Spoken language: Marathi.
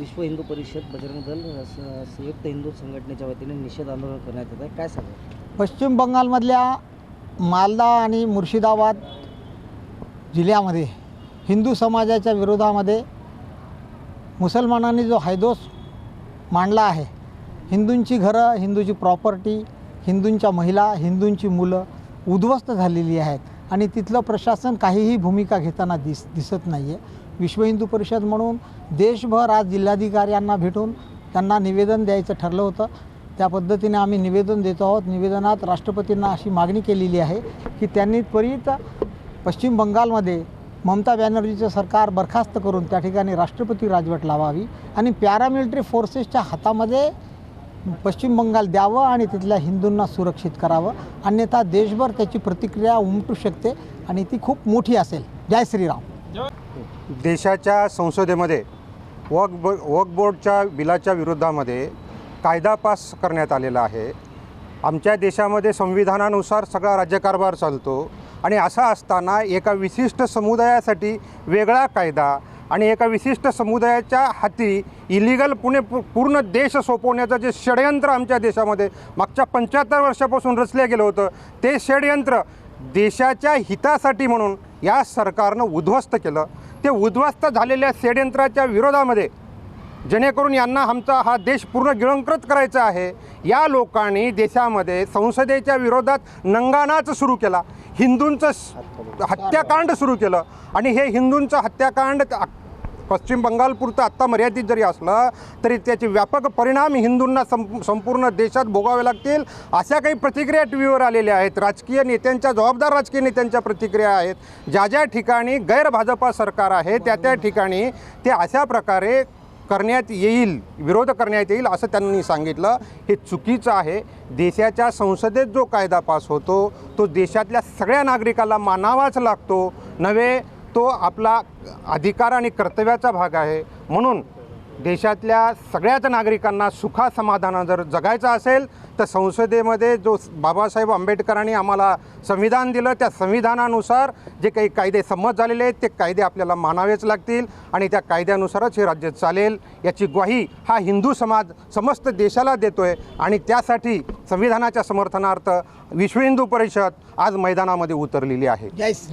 विश्व हिंदू परिषद बजरंग दल स- संयुक्त हिंदू संघटनेच्या वतीने निषेध आंदोलन करण्यात येत आहे. काय सांगा पश्चिम बंगालमधल्या मालदा आणि मुर्शिदाबाद जिल्ह्यामध्ये हिंदू समाजाच्या विरोधामध्ये मुसलमानांनी जो हायदोस मांडला आहे हिंदूंची घरं हिंदूची प्रॉपर्टी हिंदूंच्या महिला हिंदूंची मुलं उद्ध्वस्त झालेली आहेत. आणि तिथलं प्रशासन काहीही भूमिका घेताना दिस दिसत नाही आहे विश्व हिंदू परिषद म्हणून देशभर आज जिल्हाधिकाऱ्यांना भेटून त्यांना निवेदन द्यायचं ठरलं होतं. त्या पद्धतीने आम्ही निवेदन देतो आहोत. निवेदनात राष्ट्रपतींना अशी मागणी केलेली आहे की त्यांनी त्वरित पश्चिम बंगालमध्ये ममता बॅनर्जीचं सरकार बरखास्त करून त्या ठिकाणी राष्ट्रपती राजवट लावावी आणि पॅरामिलिटरी फोर्सेसच्या हातामध्ये पश्चिम बंगाल द्यावं आणि तिथल्या हिंदूंना सुरक्षित करावं. अन्यथा देशभर त्याची प्रतिक्रिया उमटू शकते आणि ती खूप मोठी असेल. जय श्रीराम. देशाच्या संसदेमध्ये वक ब वक बोर्डच्या बिलाच्या विरोधामध्ये कायदा पास करण्यात आलेला आहे. आमच्या देशामध्ये संविधानानुसार सगळा राज्यकारभार चालतो आणि असा असताना एका विशिष्ट समुदायासाठी वेगळा कायदा आणि एका विशिष्ट समुदायाच्या हाती इलिगल पुणे पूर्ण देश सोपवण्याचं जे षडयंत्र आमच्या देशामध्ये मागच्या पंच्याहत्तर वर्षापासून रचलं गेलं होतं ते षडयंत्र देशाच्या हितासाठी म्हणून या सरकारनं उद्ध्वस्त केलं. ते उद्ध्वस्त झालेल्या षडयंत्राच्या विरोधामध्ये जेणेकरून यांना आमचा हा देश पूर्ण गिळंकृत करायचा आहे. या लोकांनी देशामध्ये संसदेच्या विरोधात नंगानाच सुरू केला. हिंदूंचं हत्याकांड सुरू केलं. आणि हे हिंदूंचं हत्याकांड पश्चिम बंगालपुरतं आत्ता मर्यादित जरी असलं तरी त्याचे व्यापक परिणाम हिंदूंना संप संपूर्ण देशात भोगावे लागतील अशा काही प्रतिक्रिया टी व्हीवर आलेल्या आहेत. राजकीय नेत्यांच्या जबाबदार राजकीय नेत्यांच्या प्रतिक्रिया आहेत. ज्या ज्या ठिकाणी गैर भाजपा सरकार आहे त्या त्या ठिकाणी ते अशा प्रकारे करण्यात येईल विरोध करण्यात येईल असं त्यांनी सांगितलं. हे चुकीचं आहे. देशाच्या संसदेत जो कायदा पास होतो तो देशातल्या सगळ्या नागरिकाला मानावाच लागतो. नव्हे तो आपला अधिकार आणि कर्तव्याचा भाग आहे. म्हणून देशातल्या सगळ्याच नागरिकांना सुखासमाधानं जर जगायचं असेल तर संसदेमध्ये जो बाबासाहेब आंबेडकरांनी आम्हाला संविधान दिलं त्या संविधानानुसार जे काही कायदे संमत झालेले आहेत ते कायदे आपल्याला मानावेच लागतील आणि त्या कायद्यानुसारच हे राज्य चालेल याची ग्वाही हा हिंदू समाज समस्त देशाला देतो आहे आणि त्यासाठी संविधानाच्या समर्थनार्थ विश्व हिंदू परिषद आज मैदानामध्ये उतरलेली आहे.